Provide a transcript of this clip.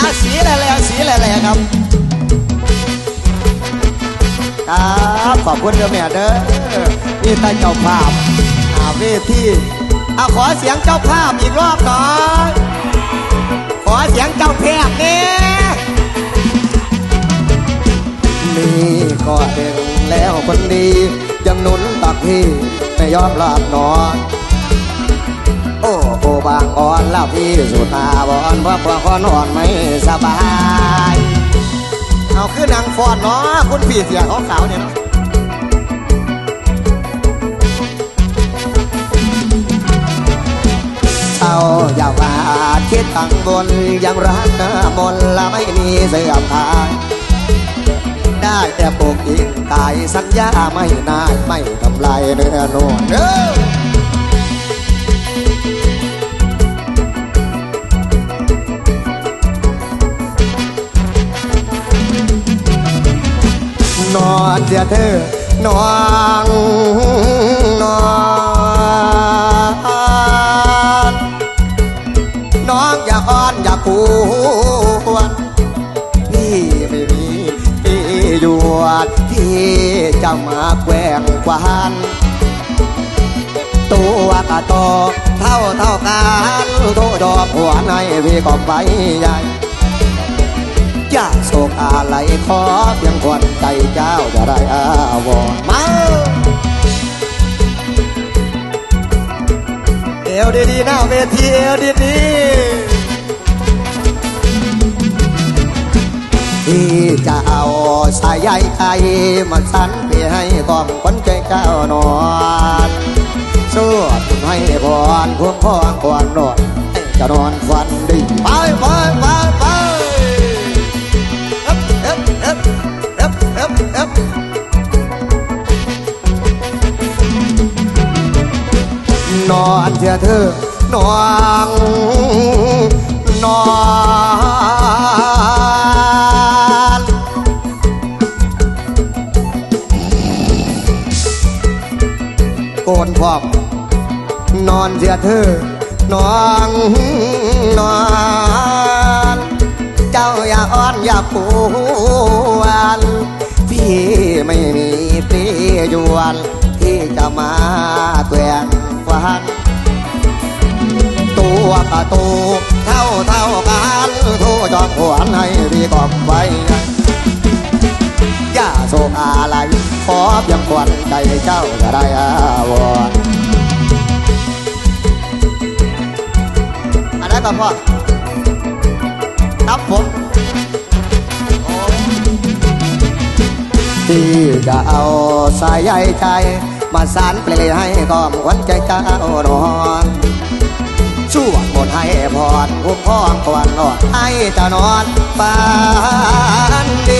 อาสีแหล่ๆสีแหล่ๆครับครับขอบคุณเด้อแม่เด้อนี่ตาเจ้าภาพอาเวทีเอาขอเสียงเจ้าภาพอีกรอบหน่อยขอเสียงเจ้าแพทย์เนี่ยนี่ก็เด่นแล้วคนดียังหนุนตักพี่ไม่ยอมหลับนอน บางอ่อนแล้วพี่สุตาบอนเพราะพวกนอนไม่สบาย เอาคือนางฟอนเนาะคุณพี่เสียขาวเนี่ยเนาะเช้าอย่าว่าคิดตังบนยังรักหน้ามนและไม่มีเสื่อมทายได้แต่ปกยิงตายสัญญาไม่นายไม่ทำลายเนื้อนวลเด้อ นอนเสียเธอนอนนอนน้องอย่าอ้อนอย่าคูวนพี่ไม่มีพี่อยู่ที่จะมาแกว่งกวานตัวกะโตเท่าเท่ากันโตดอกหัวในพี่ก็ไปใหญ่ อย่าโศกอะไรขอเพียงควนใจเจ้าจะได้อาวรณ์มาเอวดีๆหน้าเวทีเอวดีๆที่จะเอาสายใยไทยมาสันไปให้กองคนใจเจ้านอนสวดให้พรพวงพ้องควรนอนจะนอนฝันดีไปไปไป นอนเถอะเธอนอนนอนโกนพร้อมนอนเถอะเธอนอนนอน เจ้าอย่าอ้อนอย่าปู งฟันตัวกระตูเท่าเท่ากันโทจองหวนให้พี่กอบไว้ย่าโศกอะไรขอเพียงควันใจเจ้าจะได้อาวรอันนั้นก็พ่อครับผมที่จะเอาสายใยใจ มาสานเปลยให้กอมควันใจเจ้านอนช่วงบนให้พรผู้พ้องควรนอนให้จะนอนฝันดี